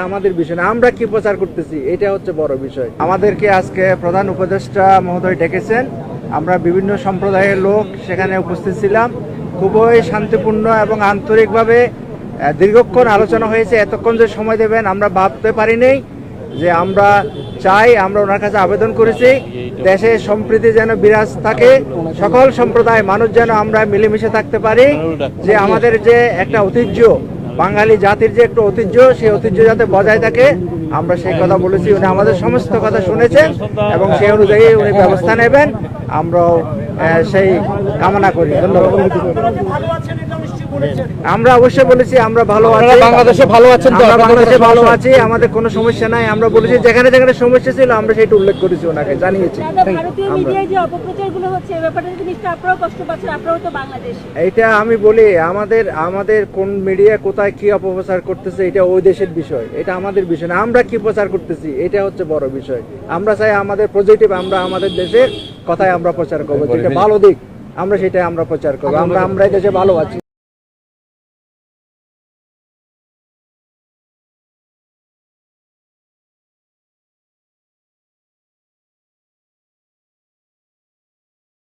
আমাদের বিষয় না, আমরা কি প্রচার করতেছি, এটা হচ্ছে বড় বিষয়। আমাদেরকে আজকে প্রধান উপদেষ্টা মহোদয় ডেকেছেন। আমরা বিভিন্ন সম্প্রদায়ের লোক সেখানে উপস্থিত ছিলাম। খুবই শান্তিপূর্ণ এবং আন্তরিকভাবে দীর্ঘক্ষণ আলোচনা হয়েছে, এতক্ষণ যে সময় দেবেন, আমরা ভাবতে পারিনি যে আমরা চাই, আমরা ওনার কাছে আবেদন করেছি, দেশে সম্প্রীতি যেন বিরাজ থাকে, সকল সম্প্রদায়, মানুষ যেন আমরা মিলেমিশে থাকতে পারি, যে আমাদের যে একটা ঐতিহ্য বাঙালি জাতির যে একটু ঐতিহ্য, সেই ঐতিহ্য যাতে বজায় থাকে, আমরা সেই কথা বলেছি, উনি আমাদের সমস্ত কথা শুনেছেন এবং সেই অনুযায়ী উনি ব্যবস্থা নেবেন। আমরাও সেই কামনা করি। ধন্যবাদ। আমরা অবশ্যই বলেছি আমরা ভালো আছি। বাংলাদেশে ভালো আছেন তো? বাংলাদেশে ভালো আছি। আমাদের কোনো সমস্যা নাই। আমরা বলেছি যেখানে যেখানে সমস্যা ছিল আমরা সেটা উল্লেখ করেছি ওনাকে জানিয়েছি। দাদা ভারতীয় আমরা- মিডিয়ায় যে অপপ্রচারগুলো হচ্ছে এ ব্যাপারে কিন্তু নিশ্চয়ই আপনারাও কষ্ট পাচ্ছেন আপনারাও তো বাংলাদেশি। এইটা আমি বলি আমাদের আমাদের কোন মিডিয়া কোথায় কি অপপ্রচার করতেছে এটা ওই দেশের বিষয়। এটা আমাদের বিষয় না আমরা কি প্রচার করতেছি এটা হচ্ছে বড় বিষয়। আমরা চাই আমাদের পজিটিভ আমরা আমাদের দেশের কথাই আমরা প্রচার করব যেটা ভালো দিক আমরা সেটাই আমরা প্রচার করব। আমরা আমরা এই দেশে ভালো আছি।